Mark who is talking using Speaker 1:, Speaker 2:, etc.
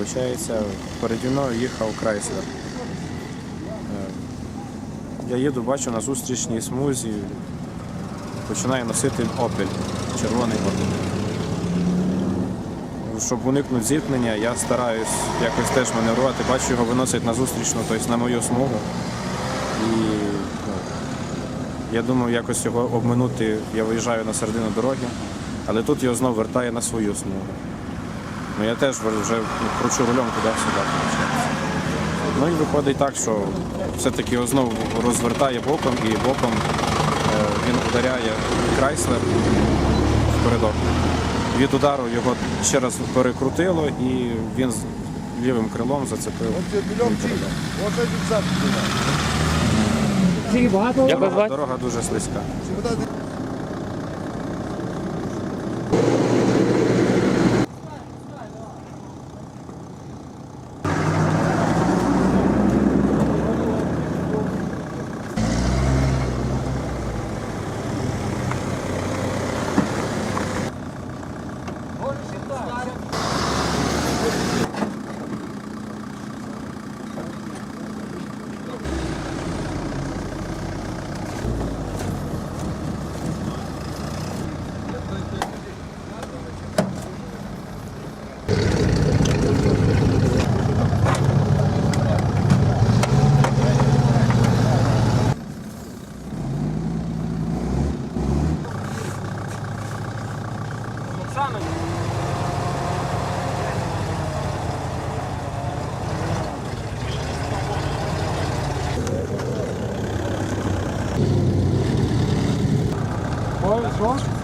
Speaker 1: Виходить, переді мною їхав Крайслер. Е, Я їду, бачу на зустрічній смузі, починає носити опель, червоний опель. Щоб уникнути зіткнення, я стараюсь якось теж маневрувати. Бачу, його виносить на зустрічну, тобто на мою смугу. І ну, я думав якось його обминути, я виїжджаю на середину дороги, але тут його знову вертає на свою смугу. Ну я теж вже кручу рулем туди-сюди. виходить. Ну і виходить так, що все-таки його знову розвертає боком і боком е, він ударяє Крайслер впередок. Від удару його ще раз перекрутило і він лівим крилом зацепив. Дорога дуже слизька. Оксана. Що?